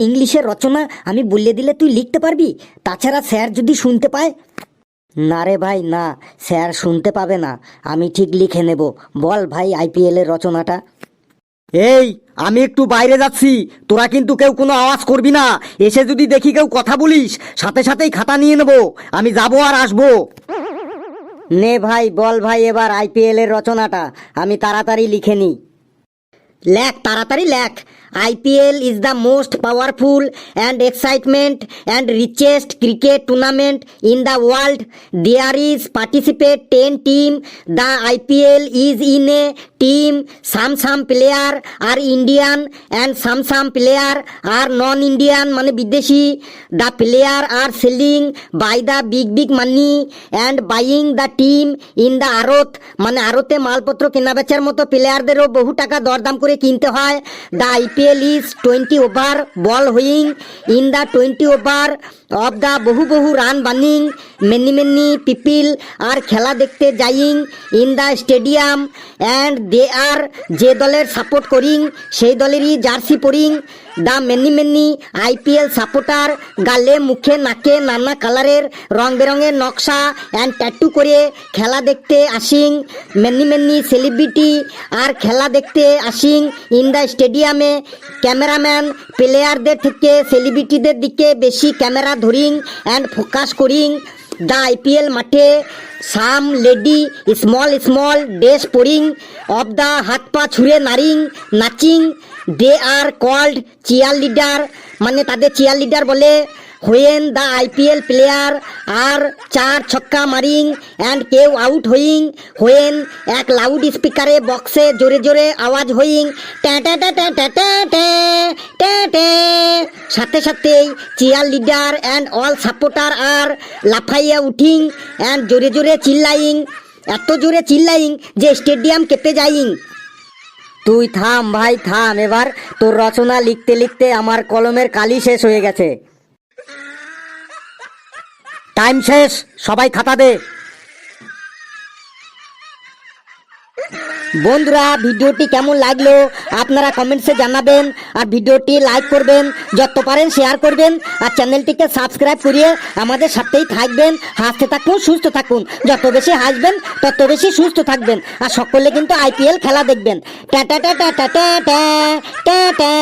ইংলিশের রচনা আমি বললে দিলে তুই লিখতে পারবি? তাছাড়া স্যার যদি শুনতে পায়? না রে ভাই না। স্যার শুনতে পাবে না। আমি ঠিক লিখে নেব। বল ভাই আইপিএল এর রচনাটা। এই আমি একটু বাইরে যাচ্ছি। তোরা কিন্তু কেউ কোনো আওয়াজ করবি না। এসে যদি দেখি কেউ কথা বলিস সাথে সাথেই খাতা নিয়ে নেব। আমি যাব আর আসব। নে ভাই বল ভাই এবার আইপিএল এর রচনাটা। আমি তাড়াতাড়ি লিখে নিই। লেখ, তাড়াতাড়ি লেখ। IPL is the most powerful and excitement and richest cricket tournament in the world there is participate ten team the IPL is in a team some some player are Indian and some some player are non Indian মানে বিদেশি। The player are selling by the big big money and buying the team in the আরত মানে আরতে মালপত্র কেনাবেচার মতো প্লেয়ারদেরও বহু টাকা দরদাম করে কিনতে হয়। The IPL is twenty over ball হুইং in the twenty over of the বহু বহু রান বানিং মেনি মেনি পিপিল আর খেলা দেখতে যাইং in the stadium and they are যে দলের সাপোর্ট করিং, সেই দলেরই jersey পরিং। The many many IPL supporter, গালে মুখে, নাকে নানা কালারের রং বেরঙের নকশা অ্যান্ড ট্যাটু করে খেলা দেখতে আসিং, মেনি মেনি সেলিব্রিটি আর খেলা দেখতে আসিং ইন দ্য স্টেডিয়ামে ক্যামেরাম্যান প্লেয়ারদের থেকে সেলিব্রিটিদের দিকে বেশি ক্যামেরা ধরিং অ্যান্ড ফোকাস করিং। দ্য আইপিএল মাঠে some lady small small dress পরিং of the হাত পা ছুঁড়ে নারিং নাচিং they are called chair leader মানে তাদের চেয়ার লিডার বলে when the IPL player are চার ছক্কা মারিং অ্যান্ড কেউ আউট হইং হোয়েন এক লাউড স্পিকারে বক্সে জোরে জোরে আওয়াজ হইং সাথে সাথেই cheerleader and all supporter are লাফাইয়া উঠিং অ্যান্ড জোরে জোরে চিল্লাইং, এত জোরে চিল্লাইং যে স্টেডিয়াম কেঁপে যাইং। তুই থাম ভাই, থাম। এবার তোর রচনা লিখতে লিখতে আমার কলমের কালি শেষ হয়ে গেছে। টাইম শেষ, সবাই খাতা দে। বন্ধুরা, ভিডিওটি কেমন লাগল আপনারা কমেন্টসে জানাবেন আর ভিডিওটি লাইক করবেন, যত পারেন শেয়ার করবেন আর চ্যানেলটিকে সাবস্ক্রাইব করিয়ে আমাদের সাথেই থাকবেন। হাসতে থাকুন, সুস্থ থাকুন। যত বেশি হাসবেন, তত বেশি সুস্থ থাকবেন। আর সকলে কিন্তু আইপিএল খেলা দেখবেন। ট্যা ট্যা ট্যা ট্যা ট্যা ট্যা ট্যা ট্যা